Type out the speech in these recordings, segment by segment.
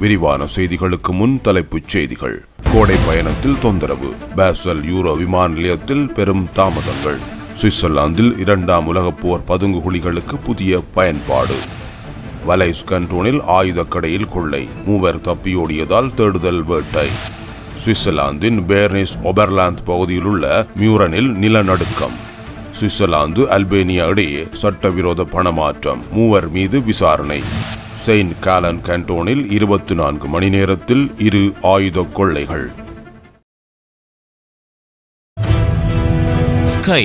விரிவான செய்திகளுக்கு முன் தலைப்புச் செய்திகள். கோடை பயணத்தில் தொந்தரவு. பேசல் யூரோ விமான நிலையத்தில் பெரும் தாமதங்கள். சுவிட்சர்லாந்தில் இரண்டாம் உலகப் போர் பதுங்குகுழிகளுக்கு புதிய பயன்பாடு. வலைஸ் கண்டோனில் ஆயுதக்கடையில் கொள்ளை. மூவர் தப்பியோடியதால் தேடுதல் வேட்டை. சுவிட்சர்லாந்தின் பேர்னிஸ் ஒபர்லாந்து பகுதியில் உள்ள மியூரனில் நிலநடுக்கம். சுவிட்சர்லாந்து அல்பேனியா இடையே சட்டவிரோத பணமாற்றம். மூவர் மீது விசாரணை. செயின்ட் காலன் கேண்டோனில் இருபத்தி நான்கு மணி நேரத்தில் இரு ஆயுத கொள்ளைகள். ஸ்கை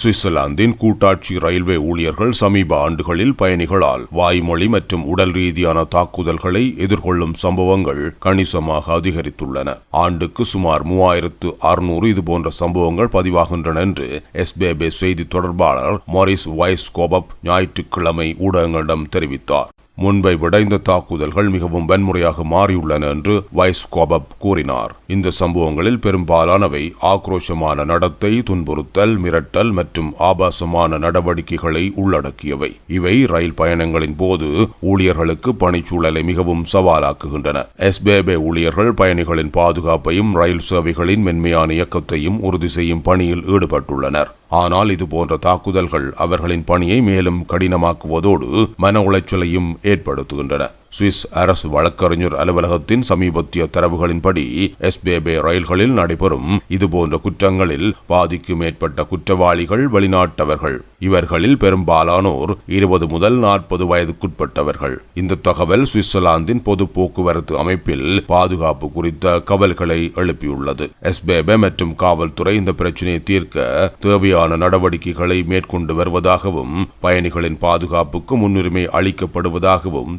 சுவிட்சர்லாந்தின் கூட்டாட்சி ரயில்வே ஊழியர்கள் சமீப ஆண்டுகளில் பயணிகளால் வாய்மொழி மற்றும் உடல் ரீதியான தாக்குதல்களை எதிர்கொள்ளும் சம்பவங்கள் கணிசமாக அதிகரித்துள்ளன. ஆண்டுக்கு சுமார் மூவாயிரத்து அறுநூறு இதுபோன்ற சம்பவங்கள் பதிவாகின்றன என்று எஸ்பேபே செய்தி தொடர்பாளர் மொரிஸ் வைஸ் கோபப் ஞாயிற்றுக்கிழமை ஊடகங்களிடம் தெரிவித்தார். முன்பை விட இந்த தாக்குதல்கள் மிகவும் வன்முறையாக மாறியுள்ளன என்று வைஸ் கோபப் கூறினார். இந்த சம்பவங்களில் பெரும்பாலானவை ஆக்ரோஷமான நடத்தை துன்புறுத்தல் மிரட்டல் மற்றும் ஆபாசமான நடவடிக்கைகளை உள்ளடக்கியவை. இவை ரயில் பயணங்களின் போது ஊழியர்களுக்கு பணிச்சூழலை மிகவும் சவாலாக்குகின்றன. எஸ்பேபே ஊழியர்கள் பயணிகளின் பாதுகாப்பையும் ரயில் சேவைகளின் மென்மையான இயக்கத்தையும் உறுதி செய்யும் பணியில் ஈடுபட்டுள்ளனர். ஆனால் இது போன்ற தாக்குதல்கள் அவர்களின் பணியை மேலும் கடினமாக்குவதோடு மன உளைச்சலையும் ஏற்படுத்துகின்றன. சுவிஸ் அரசு வழக்கறிஞர் அலுவலகத்தின் சமீபத்திய தரவுகளின்படி எஸ்பேபே ரயில்களில் நடைபெறும் இதுபோன்ற குற்றங்களில் பாதிக்கு மேற்பட்ட குற்றவாளிகள் வெளிநாட்டவர்கள். இவர்களில் பெரும்பாலானோர் இருபது முதல் நாற்பது வயதுக்குட்பட்டவர்கள். இந்த தகவல் சுவிட்சர்லாந்தின் பொது போக்குவரத்து அமைப்பில் பாதுகாப்பு குறித்த கவல்களை எழுப்பியுள்ளது. எஸ்பேபே மற்றும் காவல்துறை இந்த பிரச்சினையை தீர்க்க தேவையான நடவடிக்கைகளை மேற்கொண்டு வருவதாகவும் பயணிகளின் பாதுகாப்புக்கு முன்னுரிமை அளிக்கப்படுவதாகவும்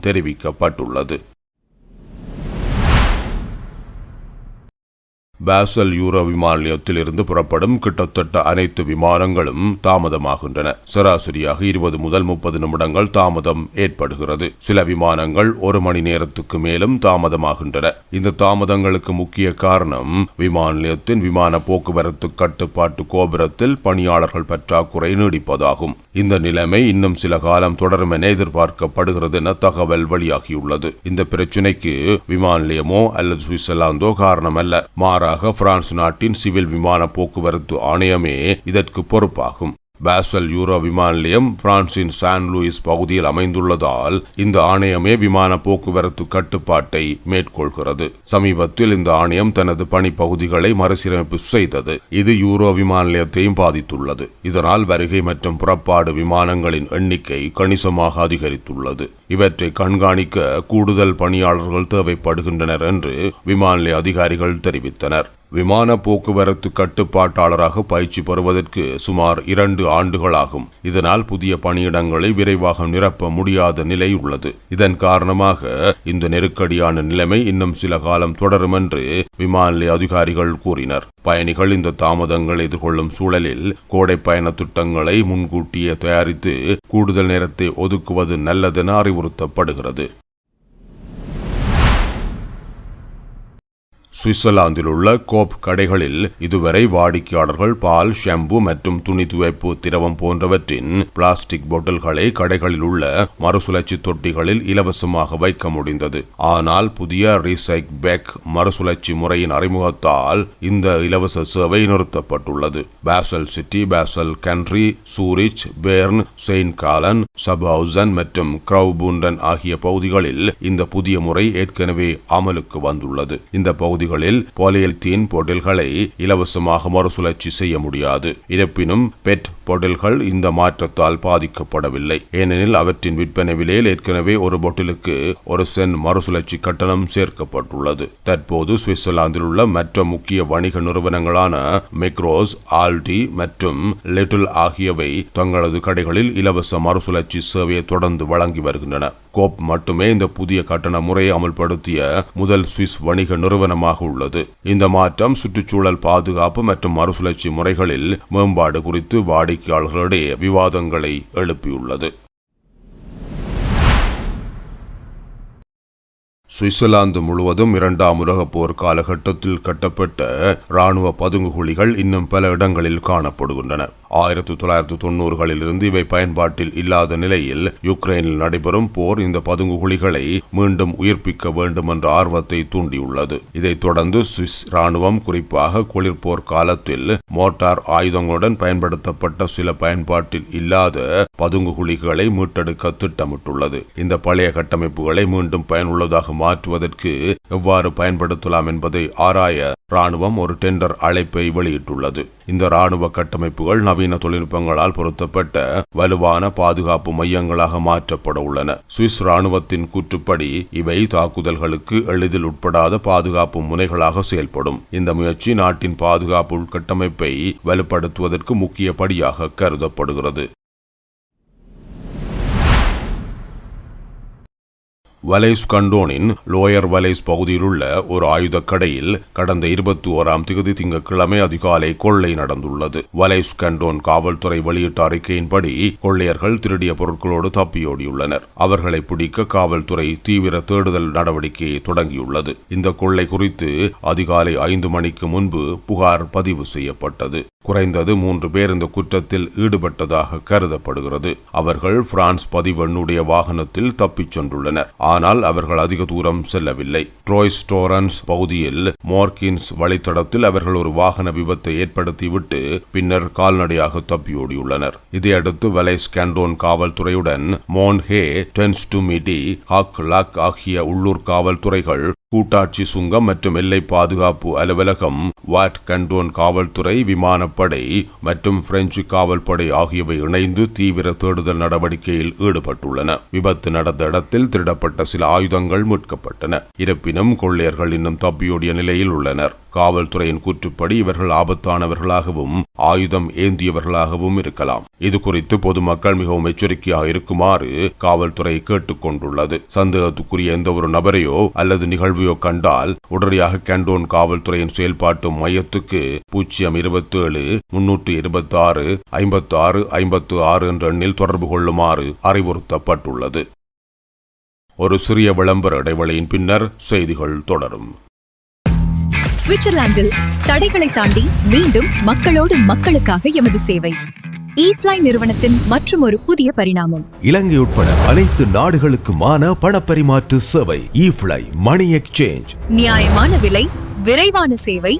தெரிவிக்கப்பட்டுள்ளது பாசல் யூரோ விமான நிலையத்திலிருந்து புறப்படும் கிட்டத்தட்ட அனைத்து விமானங்களும் தாமதமாகின்றன. சராசரியாக இருபது முதல் முப்பது நிமிடங்கள் தாமதம் ஏற்படுகிறது. சில விமானங்கள் ஒரு மணி நேரத்துக்கு மேலும் தாமதமாகின்றன. இந்த தாமதங்களுக்கு முக்கிய காரணம் விமான நிலையத்தின் விமான போக்குவரத்து கட்டுப்பாட்டு கோபுரத்தில் பணியாளர்கள் பற்றாக்குறை நீடிப்பதாகும். இந்த நிலைமை இன்னும் சில காலம் தொடரும் என எதிர்பார்க்கப்படுகிறது என தகவல் வெளியாகியுள்ளது. இந்த பிரச்சினைக்கு விமான நிலையமோ அல்லது சுவிட்சர்லாந்தோ காரணமல்ல. மாறாக பிரான்ஸ் நாட்டின் சிவில் விமான போக்குவரத்து ஆணையமே இதற்கு பொறுப்பாகும். பாசல் யூரோ விமான நிலையம் பிரான்சின் சான் லூயிஸ் பகுதியில் அமைந்துள்ளதால் இந்த ஆணையமே விமான போக்குவரத்து கட்டுப்பாட்டை மேற்கொள்கிறது. சமீபத்தில் இந்த ஆணையம் தனது பணி பகுதிகளை மறுசீரமைப்பு செய்தது. இது யூரோ விமான நிலையத்தையும் பாதித்துள்ளது. இதனால் வருகை மற்றும் புறப்பாடு விமானங்களின் எண்ணிக்கை கணிசமாக அதிகரித்துள்ளது. இவற்றை கண்காணிக்க கூடுதல் பணியாளர்கள் தேவைப்படுகின்றனர் என்று விமான நிலைய அதிகாரிகள் தெரிவித்தனர். விமான போக்குவரத்து கட்டுப்பாட்டாளராக பயிற்சி பெறுவதற்கு சுமார் இரண்டு ஆண்டுகளாகும். இதனால் புதிய பணியிடங்களை விரைவாக நிரப்ப முடியாத நிலை உள்ளது. இதன் காரணமாக இந்த நெருக்கடியான நிலைமை இன்னும் சில காலம் தொடரும் என்று விமான நிலைய அதிகாரிகள் கூறினர். பயணிகள் இந்த தாமதங்கள் எதிர்கொள்ளும் சூழலில் கோடை பயண திட்டங்களை முன்கூட்டியே தயாரித்து கூடுதல் நேரத்தை ஒதுக்குவது நல்லதென அறிவுறுத்தப்படுகிறது. சுவிட்சர்லாந்தில் உள்ள கோப் கடைகளில் இதுவரை வாடிக்கையாளர்கள் பால் ஷாம்பு மற்றும் துணி துவைப்பு திரவம் போன்றவற்றின் பிளாஸ்டிக் பொட்டல்களை கடைகளில் உள்ள மறுசுழற்சி தொட்டிகளில் இலவசமாக வைக்க முடிந்தது. ஆனால் புதிய ரீசைக் பேக் மறுசுழற்சி முறையின் அறிமுகத்தால் இந்த இலவச சேவை நிறுத்தப்பட்டுள்ளது. Basel city Basel country Zurich Bern Saint Gallen Schaffhausen மற்றும் கிரவுபுண்டன் ஆகிய பகுதிகளில் இந்த புதிய முறை ஏற்கனவே அமலுக்கு வந்துள்ளது. இந்த பகுதி பகுதிகளில் பாலியல்தீன் பொட்டில்களை இலவசமாக மறுசுழற்சி செய்ய முடியாது. இருப்பினும் பெட் பொட்டில்கள் இந்த மாற்றத்தால் பாதிக்கப்படவில்லை. ஏனெனில் அவற்றின் விற்பனை விலையில் ஏற்கனவே ஒரு பொட்டிலுக்கு ஒரு சென் மறுசுழற்சி கட்டணம் சேர்க்கப்பட்டுள்ளது. தற்போது சுவிட்சர்லாந்தில் உள்ள மற்ற முக்கிய வணிக நிறுவனங்களான மெக்ரோஸ் ஆல்டி மற்றும் லிட்டில் ஆகியவை தங்களது கடைகளில் இலவச மறுசுழற்சி சேவையை தொடர்ந்து வழங்கி வருகின்றன. கோப் மட்டுமே இந்த புதிய கட்டண முறையை அமல்படுத்திய முதல் சுவிஸ் வணிக நிறுவனமாக உள்ளது. இந்த மாற்றம் சுற்றுச்சூழல் பாதுகாப்பு மற்றும் மறுசுழற்சி முறைகளில் மேம்பாடு குறித்து வாடி வாடிக்கையாளர்களிடையே விவாதங்களை எழுப்பியுள்ளது. சுவிட்சர்லாந்து முழுவதும் இரண்டாம் உலகப் போர் காலகட்டத்தில் கட்டப்பட்ட இராணுவ பதுங்குகுழிகள் இன்னும் பல இடங்களில் காணப்படுகின்றன. ஆயிரத்தி தொள்ளாயிரத்தி தொண்ணூறுகளிலிருந்து இவை பயன்பாட்டில் இல்லாத நிலையில் யுக்ரைனில் நடைபெறும் போர் இந்த பதுங்குகுழிகளை மீண்டும் உயிர்ப்பிக்க வேண்டும் என்ற ஆர்வத்தை தூண்டியுள்ளது. இதைத் தொடர்ந்து சுவிஸ் இராணுவம் குறிப்பாக குளிர்போர் காலத்தில் மோட்டார் ஆயுதங்களுடன் பயன்படுத்தப்பட்ட சில பயன்பாட்டில் இல்லாத பதுங்குகுழிகளை மீட்டெடுக்க திட்டமிட்டுள்ளது. இந்த பழைய கட்டமைப்புகளை மீண்டும் பயனுள்ளதாக மாற்றுவதற்கு எவ்வாறு பயன்படுத்தலாம் என்பதை ஆராய ராணுவம் ஒரு டெண்டர் அழைப்பை வெளியிட்டுள்ளது. இந்த ராணுவ கட்டமைப்புகள் நவீன தொழில்நுட்பங்களால் பொருத்தப்பட்ட வலுவான பாதுகாப்பு மையங்களாக மாற்றப்பட உள்ளன. சுவிஸ் ராணுவத்தின் கூற்றுப்படி இவை தாக்குதல்களுக்கு எளிதில் உட்படாத பாதுகாப்பு முனைகளாக செயல்படும். இந்த முயற்சி நாட்டின் பாதுகாப்பு உள்கட்டமைப்பை வலுப்படுத்துவதற்கு முக்கிய படியாக கருதப்படுகிறது. வலைஸ் கண்டோனின் லோயர் வலைஸ் பகுதியில் உள்ள ஒரு ஆயுதக் கடையில் கடந்த இருபத்தி ஓராம் திகதி திங்கட்கிழமை அதிகாலை கொள்ளை நடந்துள்ளது. வலைஸ் கண்டோன் காவல்துறை வெளியிட்ட அறிக்கையின்படி கொள்ளையர்கள் திருடிய பொருட்களோடு தப்பியோடியுள்ளனர். அவர்களை பிடிக்க காவல்துறை தீவிர தேடுதல் நடவடிக்கையை தொடங்கியுள்ளது. இந்த கொள்ளை குறித்து அதிகாலை ஐந்து மணிக்கு முன்பு புகார் பதிவு செய்யப்பட்டது. குறைந்தது மூன்று பேர் இந்த குற்றத்தில் ஈடுபட்டதாக கருதப்படுகிறது. அவர்கள் பிரான்ஸ் பதிவெண்ணுடைய வாகனத்தில் தப்பிச் சென்றுள்ளனர். ஆனால் அவர்கள் அதிக தூரம் செல்லவில்லை. ட்ரோய்ஸ் டோரன்ஸ் பகுதியில் மோர்கின்ஸ் வழித்தடத்தில் அவர்கள் ஒரு வாகன விபத்தை ஏற்படுத்திவிட்டு பின்னர் கால்நடையாக தப்பியோடியுள்ளனர். இதையடுத்து Valais canton காவல்துறையுடன் Monthey Dents du Midi Haut Lac ஆகிய உள்ளூர் காவல்துறைகள் கூட்டாட்சி சுங்கம் மற்றும் எல்லை பாதுகாப்பு அலுவலகம் வாட் கண்டோன் காவல்துறை விமானப்படை மற்றும் பிரெஞ்சு காவல்படை ஆகியவை இணைந்து தீவிர தேடுதல் நடவடிக்கையில் ஈடுபட்டுள்ளன. விபத்து நடந்த இடத்தில் திருடப்பட்ட சில ஆயுதங்கள் மீட்கப்பட்டன. இருப்பினும் கொள்ளையர்கள் இன்னும் தப்பியோடிய நிலையில் உள்ளனர். காவல்துறையின் கூற்றுப்படி இவர்கள் ஆபத்தானவர்களாகவும் ஆயுதம் ஏந்தியவர்களாகவும் இருக்கலாம். இது குறித்து பொதுமக்கள் மிகவும் எச்சரிக்கையாக இருக்குமாறு காவல்துறை கேட்டுக்கொண்டுள்ளது. சந்தேகத்துக்குரிய எந்த ஒரு நபரையோ அல்லது நிகழ்வையோ கண்டால் உடனடியாக கேண்டோன் காவல்துறையின் செயல்பாட்டு மையத்துக்கு பூஜ்ஜியம் இருபத்தி ஏழு முன்னூற்று இருபத்தி ஆறு ஐம்பத்தி ஆறு ஐம்பத்து ஆறு என்ற எண்ணில் தொடர்பு கொள்ளுமாறு அறிவுறுத்தப்பட்டுள்ளது. ஒரு சிறிய விளம்பர இடைவெளியின் பின்னர் செய்திகள் தொடரும். சுவிட்சர்லாந்தில் தடைகளை தாண்டி மீண்டும் மக்களோடு மக்களுக்காக எமது சேவை. ஈஃப்ளை நிறுவனத்தின் மற்றும் ஒரு புதிய பரிணாமம். இலங்கை உட்பட அனைத்து நாடுகளுக்குமான பணப்பரிமாற்று சேவை இஃப்ளை மணி எக்ஸ்சேஞ்ச் நியாயமான விலை விரைவான சேவை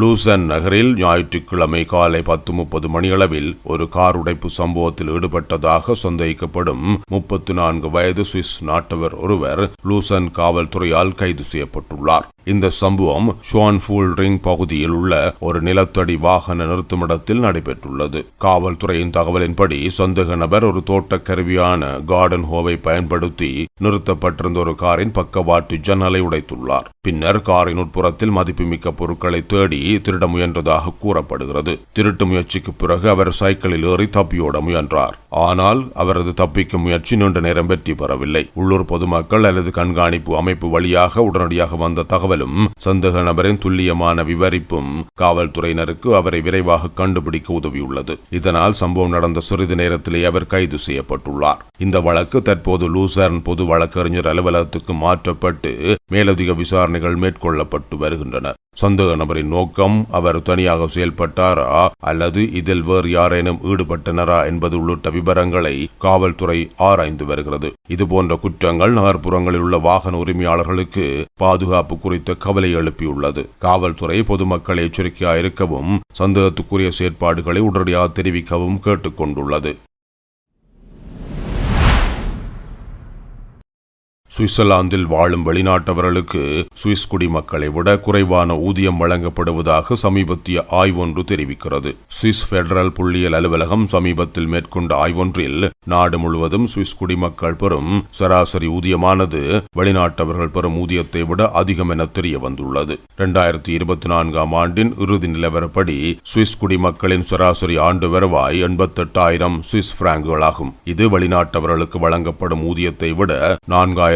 லூசன் நகரில் ஞாயிற்றுக்கிழமை காலை பத்து முப்பது மணியளவில் ஒரு கார் உடைப்பு சம்பவத்தில் ஈடுபட்டதாக சந்தேகிக்கப்படும் முப்பத்து நான்கு வயது சுவிஸ் நாட்டவர் ஒருவர் லூசன் காவல்துறையால் கைது செய்யப்பட்டுள்ளார். இந்த சம்பவம் ஷுவான்ஃபூல் ரிங் பகுதியில் உள்ள ஒரு நிலத்தடி வாகன நிறுத்துமிடத்தில் நடைபெற்றுள்ளது. காவல்துறையின் தகவலின்படி சந்தேக நபர் ஒரு தோட்டக் கருவியான கார்டன் ஹோவை பயன்படுத்தி நிறுத்தப்பட்டிருந்த ஒரு காரின் பக்கவாட்டு ஜன்னலை உடைத்துள்ளார். பின்னர் காரின் உட்புறத்தில் மதிப்புமிக்க பொருட்களை தேடி திருட முயன்றதாக கூறப்படுகிறது. திருட்டு முயற்சிக்கு பிறகு அவர் சைக்கிளில் ஏறி தப்பியோட முயன்றார். ஆனால் அவரது தப்பிக்கும் முயற்சி நீண்ட நேரம் வெற்றி பெறவில்லை. உள்ளூர் பொதுமக்கள் அல்லது கண்காணிப்பு அமைப்பு வழியாக உடனடியாக வந்த தகவல் தகவலும் சந்தேக நபரின் துல்லியமான விவரிப்பும் காவல்துறையினருக்கு அவரை விரைவாக கண்டுபிடிக்க உதவியுள்ளது. இதனால் சம்பவம் நடந்த சிறிது நேரத்திலே அவர் கைது செய்யப்பட்டுள்ளார். இந்த வழக்கு தற்போது லூசர்ன் பொது வழக்கறிஞர் அலுவலகத்துக்கு மாற்றப்பட்டு மேலதிக விசாரணைகள் மேற்கொள்ளப்பட்டு வருகின்றன. சந்தேக நபரின் நோக்கம் அவர் தனியாக செயல்பட்டாரா அல்லது இதில் வேறு யாரேனும் ஈடுபட்டனரா என்பது உள்ளிட்ட விவரங்களை காவல்துறை ஆராய்ந்து வருகிறது. இதுபோன்ற குற்றங்கள் நகர்ப்புறங்களில் உள்ள வாகன உரிமையாளர்களுக்கு பாதுகாப்பு குறித்த கவலை எழுப்பியுள்ளது. காவல்துறை பொதுமக்களை எச்சரிக்கையாக இருக்கவும் சந்தேகத்துக்குரிய செயற்பாடுகளை உடனடியாக தெரிவிக்கவும் கேட்டுக்கொண்டுள்ளது. சுவிட்சர்லாந்தில் வாழும் வெளிநாட்டவர்களுக்கு சுவிஸ் குடிமக்களை விட குறைவான ஊதியம் வழங்கப்படுவதாக சமீபத்திய ஆய்வொன்று தெரிவிக்கிறது. சுவிஸ் பெடரல் புள்ளியியல் அலுவலகம் சமீபத்தில் மேற்கொண்ட ஆய்வொன்றில் நாடு முழுவதும் சுவிஸ் குடிமக்கள் பெறும் சராசரி ஊதியமானது வெளிநாட்டவர்கள் பெறும் ஊதியத்தை விட அதிகம் என தெரிய வந்துள்ளது இரண்டாயிரத்தி இருபத்தி நான்காம் ஆண்டின் இறுதி நிலவரப்படி சுவிஸ் குடிமக்களின் சராசரி ஆண்டு வருவாய் எண்பத்தெட்டாயிரம் சுவிஸ் பிராங்குகளாகும். இது வெளிநாட்டவர்களுக்கு வழங்கப்படும் ஊதியத்தை விட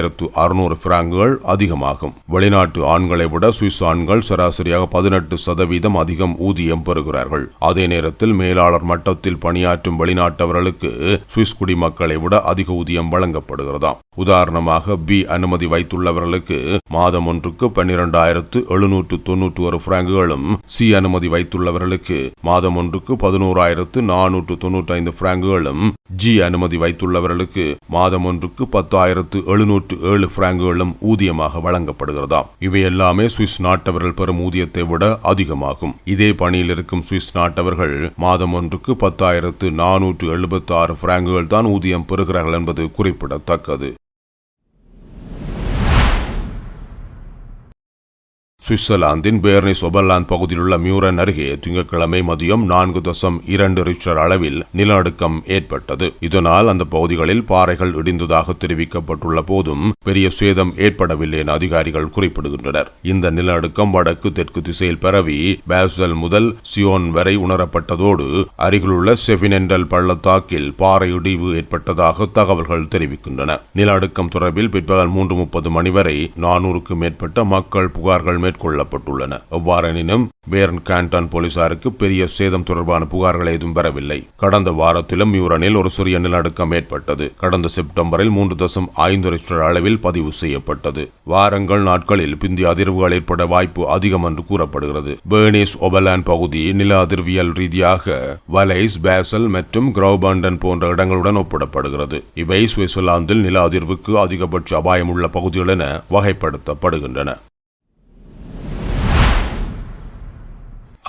ஆயிரத்து அறுநூறு பிராங்குகள் அதிகமாகும். வெளிநாட்டு ஆண்களை விட சுவிஸ் ஆண்கள் சராசரியாக பதினெட்டு சதவீதம் அதிகம் ஊதியம் பெறுகிறார்கள். அதே நேரத்தில் மேலாளர் மட்டத்தில் பணியாற்றும் வெளிநாட்டவர்களுக்கு சுவிஸ் குடிமக்களை விட அதிக ஊதியம் வழங்கப்படுகிறதாம். உதாரணமாக பி அனுமதி வைத்துள்ளவர்களுக்கு மாதம் ஒன்றுக்கு பன்னிரண்டாயிரத்து எழுநூற்று தொன்னூற்று ஒரு பிராங்குகளும் சி அனுமதி வைத்துள்ளவர்களுக்கு மாதம் ஒன்றுக்கு பதினோராயிரத்து நானூற்று தொன்னூற்றி ஐந்து பிராங்குகளும் ஜி அனுமதி வைத்துள்ளவர்களுக்கு மாதம் ஒன்றுக்கு பத்தாயிரத்து எழுநூற்று ஏழு பிராங்குகளும் ஊதியமாக வழங்கப்படுகிறதாம் இவை எல்லாமே சுவிஸ் நாட்டவர்கள் பெறும் ஊதியத்தை விட அதிகமாகும். இதே பணியில் இருக்கும் சுவிஸ் நாட்டவர்கள் மாதம் ஒன்றுக்கு பத்தாயிரத்து நானூற்று எழுபத்தி ஆறு பிராங்குகள் தான் ஊதியம் பெறுகிறார்கள் என்பது குறிப்பிடத்தக்கது. சுவிட்சர்லாந்தின் பேர்னிஸ் ஒபர்லாந்து பகுதியில் உள்ள மியூரன் அருகே திங்கட்கிழமை மதியம் நான்கு தசம் இரண்டு ரிக்டர் அளவில் நிலநடுக்கம் ஏற்பட்டது. இதனால் அந்த பகுதிகளில் பாறைகள் இடிந்ததாக தெரிவிக்கப்பட்டுள்ள போதும் பெரிய சேதம் ஏற்படவில்லை என அதிகாரிகள் குறிப்பிடுகின்றனர். இந்த நிலநடுக்கம் வடக்கு தெற்கு திசையில் பரவி பேசல் முதல் சியோன் வரை உணரப்பட்டதோடு அருகிலுள்ள செஃபினெண்டல் பள்ளத்தாக்கில் பாறை இடிவு ஏற்பட்டதாக தகவல்கள் தெரிவிக்கின்றன. நிலநடுக்கம் தொடர்பில் பிற்பகல் மூன்று முப்பது மணி வரை நானூறுக்கும் மேற்பட்ட மக்கள் புகார்கள் மேற்கொள்ளப்பட்டுள்ளன. எவ்வாறெனினும் பேர்ன் கேண்டன் போலீசாருக்கு பெரிய சேதம் தொடர்பான புகார்கள் ஏதும் வரவில்லை. கடந்த வாரத்திலும் யூரனில் ஒரு சிறிய நிலநடுக்கம் ஏற்பட்டது. கடந்த செப்டம்பரில் மூன்று தசம் ஐந்து ரிக்டர் அளவில் பதிவு செய்யப்பட்டது. வாரங்கள் நாட்களில் பிந்தி அதிர்வுகள் ஏற்பட வாய்ப்பு அதிகம் என்று கூறப்படுகிறது. பேர்னிஸ் ஒபலான் பகுதி நில அதிர்வியல் ரீதியாக வலைஸ் பேசல் மற்றும் கிரௌபண்டன் போன்ற இடங்களுடன் ஒப்பிடப்படுகிறது. இவை சுவிட்சர்லாந்தில் நில அதிர்வுக்கு அதிகபட்ச அபாயம் உள்ள பகுதிகள் என வகைப்படுத்தப்படுகின்றன.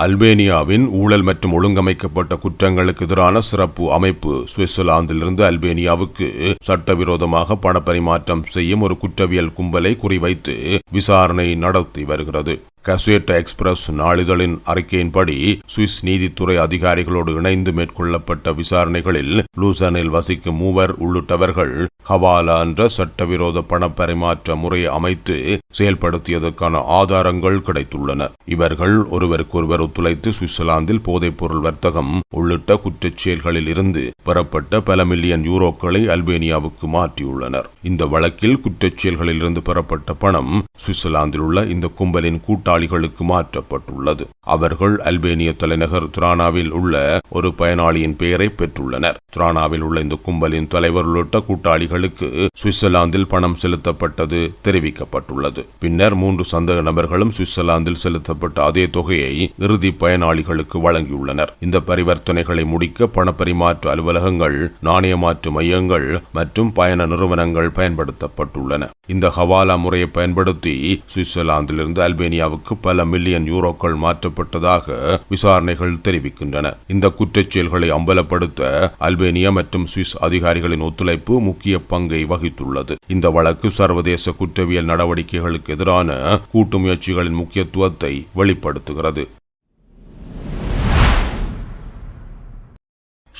அல்பேனியாவின் ஊழல் மற்றும் ஒழுங்கமைக்கப்பட்ட குற்றங்களுக்கு எதிரான சிறப்பு அமைப்பு சுவிட்சர்லாந்திலிருந்து அல்பேனியாவுக்கு சட்டவிரோதமாக பணப்பரிமாற்றம் செய்யும் ஒரு குற்றவியல் கும்பலை குறிவைத்து விசாரணை நடத்தி வருகிறது. கசுயட்ட எக்ஸ்பிரஸ் நாளிதழின் அறிக்கையின்படி சுவிஸ் நீதித்துறை அதிகாரிகளோடு இணைந்து மேற்கொள்ளப்பட்ட விசாரணைகளில் லூசனில் வசிக்கும் மூவர் உள்ளிட்டவர்கள் ஹவாலா என்ற சட்டவிரோத பண பரிமாற்ற முறையை அமைத்து செயல்படுத்தியதற்கான ஆதாரங்கள் கிடைத்துள்ளன. இவர்கள் ஒருவருக்கொருவர் ஒத்துழைத்து சுவிட்சர்லாந்தில் போதைப்பொருள் வர்த்தகம் உள்ளிட்ட குற்றச் செயல்களில் இருந்து பெறப்பட்ட பல மில்லியன் யூரோக்களை அல்பேனியாவுக்கு மாற்றியுள்ளனர். இந்த வழக்கில் குற்றச் செயல்களில் இருந்து பெறப்பட்ட பணம் சுவிட்சர்லாந்தில் உள்ள இந்த கும்பலின் கூட்டாளி பயனாளிகளுக்கு மாற்றப்பட்டுள்ளது. அவர்கள் அல்பேனிய தலைநகர் துரானாவில் உள்ள ஒரு பயனாளியின் பெயரை பெற்றுள்ளனர். துரானாவில் உள்ள இந்த கும்பலின் தலைவர் உள்ளிட்ட கூட்டாளிகளுக்கு சுவிட்சர்லாந்தில் பணம் செலுத்தப்பட்டது தெரிவிக்கப்பட்டுள்ளது. பின்னர் மூன்று சந்தேக நபர்களும் சுவிட்சர்லாந்தில் செலுத்தப்பட்ட அதே தொகையை இறுதி பயனாளிகளுக்கு வழங்கியுள்ளனர். இந்த பரிவர்த்தனைகளை முடிக்க பணப்பரிமாற்ற அலுவலகங்கள் நாணயமாற்று மையங்கள் மற்றும் பயண நிறுவனங்கள் பயன்படுத்தப்பட்டுள்ளன. இந்த ஹவாலா முறையை பயன்படுத்தி சுவிட்சர்லாந்திலிருந்து அல்பேனியாவுக்கு கஜானாவுக்கு பல மில்லியன் யூரோக்கள் மாற்றப்பட்டதாக விசாரணைகள் தெரிவிக்கின்றன. இந்த குற்றச் செயல்களை அம்பலப்படுத்த அல்பேனியா மற்றும் சுவிஸ் அதிகாரிகளின் ஒத்துழைப்பு முக்கிய பங்கை வகித்துள்ளது. இந்த வழக்கு சர்வதேச குற்றவியல் நடவடிக்கைகளுக்கு எதிரான கூட்டு முயற்சிகளின் முக்கியத்துவத்தை வெளிப்படுத்துகிறது.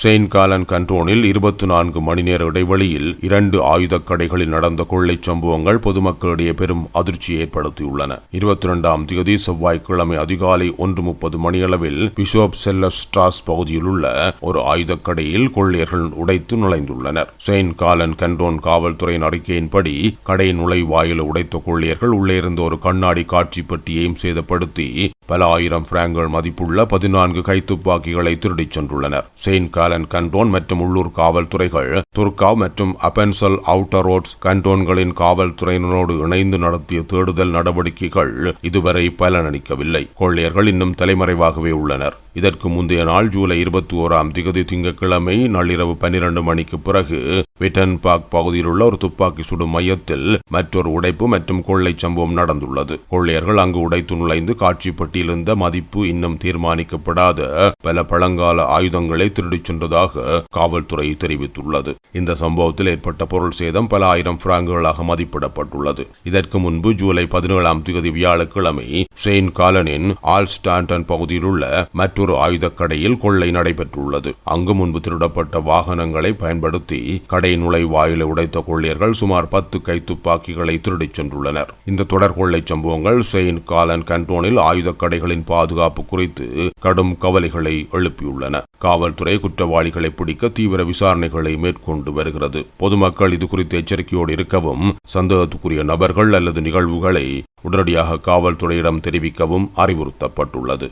ஷெயின் காலன் கண்டோனில் இருபத்தி நான்கு மணி நேர இடைவெளியில் இரண்டு ஆயுதக் கடைகளில் நடந்த கொள்ளைச் சம்பவங்கள் பொதுமக்களிடையே பெரும் அதிர்ச்சியை ஏற்படுத்தியுள்ளன. இருபத்தி இரண்டாம் தேதி செவ்வாய்க்கிழமை அதிகாலை ஒன்று முப்பது மணியளவில் பிஷோப் செல்லஸ்ட்ராஸ் பகுதியில் உள்ள ஒரு ஆயுதக் கடையில் கொள்ளையர்கள் உடைத்து நுழைந்துள்ளனர். ஷெயின் காலன் கண்டோன் காவல்துறையின் அறிக்கையின்படி கடையின் நுழைவாயில் உடைத்த கொள்ளையர்கள் உள்ளே இருந்த ஒரு கண்ணாடி காட்சி பெட்டியையும் சேதப்படுத்தி பல ஆயிரம் பிராங்குகள் மதிப்புள்ள பதினான்கு கைத்துப்பாக்கிகளை திருடிச் சென்றுள்ளனர். செயின் காலன் கண்டோன் மற்றும் உள்ளூர் காவல்துறைகள் துர்காவ் மற்றும் அப்பென்சல் அவுட்டர் ரோட்ஸ் கண்டோன்களின் காவல்துறையினரோடு இணைந்து நடத்திய தேடுதல் நடவடிக்கைகள் இதுவரை பலனளிக்கவில்லை. கொள்ளையர்கள் இன்னும் தலைமறைவாகவே உள்ளனர். இதற்கு முந்தைய நாள் ஜூலை இருபத்தி ஓராம் திகதி திங்கட்கிழமை நள்ளிரவு பன்னிரண்டு மணிக்கு பிறகு விட்டன் பார்க் பகுதியில் உள்ள ஒரு துப்பாக்கி சுடும் மையத்தில் மற்றொரு உடைப்பு மற்றும் கொள்ளை சம்பவம் நடந்துள்ளது. கொள்ளையர்கள் அங்கு உடைத்து நுழைந்து காட்சிப்பட்டியில் இருந்த மதிப்பு இன்னும் தீர்மானிக்கப்படாத பல பழங்கால ஆயுதங்களை திருடிச் சென்றதாக காவல்துறை தெரிவித்துள்ளது. இந்த சம்பவத்தில் ஏற்பட்ட பொருள் சேதம் பல ஆயிரம் பிராங்குகளாக மதிப்பிடப்பட்டுள்ளது. இதற்கு முன்பு ஜூலை பதினேழாம் தேதி வியாழக்கிழமை செயின் காலனின் ஆல் ஸ்டாண்டன் பகுதியில் உள்ள மற்றொரு ஆயுதக் ஆயுதக்கடையில் கொள்ளை நடைபெற்றுள்ளது. அங்கு முன்பு திருடப்பட்ட வாகனங்களை பயன்படுத்தி கடை நுழைவாயிலை உடைத்த கொள்ளையர்கள் சுமார் பத்து கைத்துப்பாக்கிகளை திருடிச் சென்றுள்ளனர். இந்த தொடர் கொள்ளை சம்பவங்கள் செயின் காலன் கண்டோனில் ஆயுதக்கடைகளின் பாதுகாப்பு குறித்து கடும் கவலைகளை எழுப்பியுள்ளன. காவல்துறை குற்றவாளிகளை பிடிக்க தீவிர விசாரணைகளை மேற்கொண்டு வருகிறது. பொதுமக்கள் இது குறித்து எச்சரிக்கையோடு இருக்கவும் சந்தேகத்துக்குரிய நபர்கள் அல்லது நிகழ்வுகளை உடனடியாக காவல்துறையிடம் தெரிவிக்கவும் அறிவுறுத்தப்பட்டுள்ளது.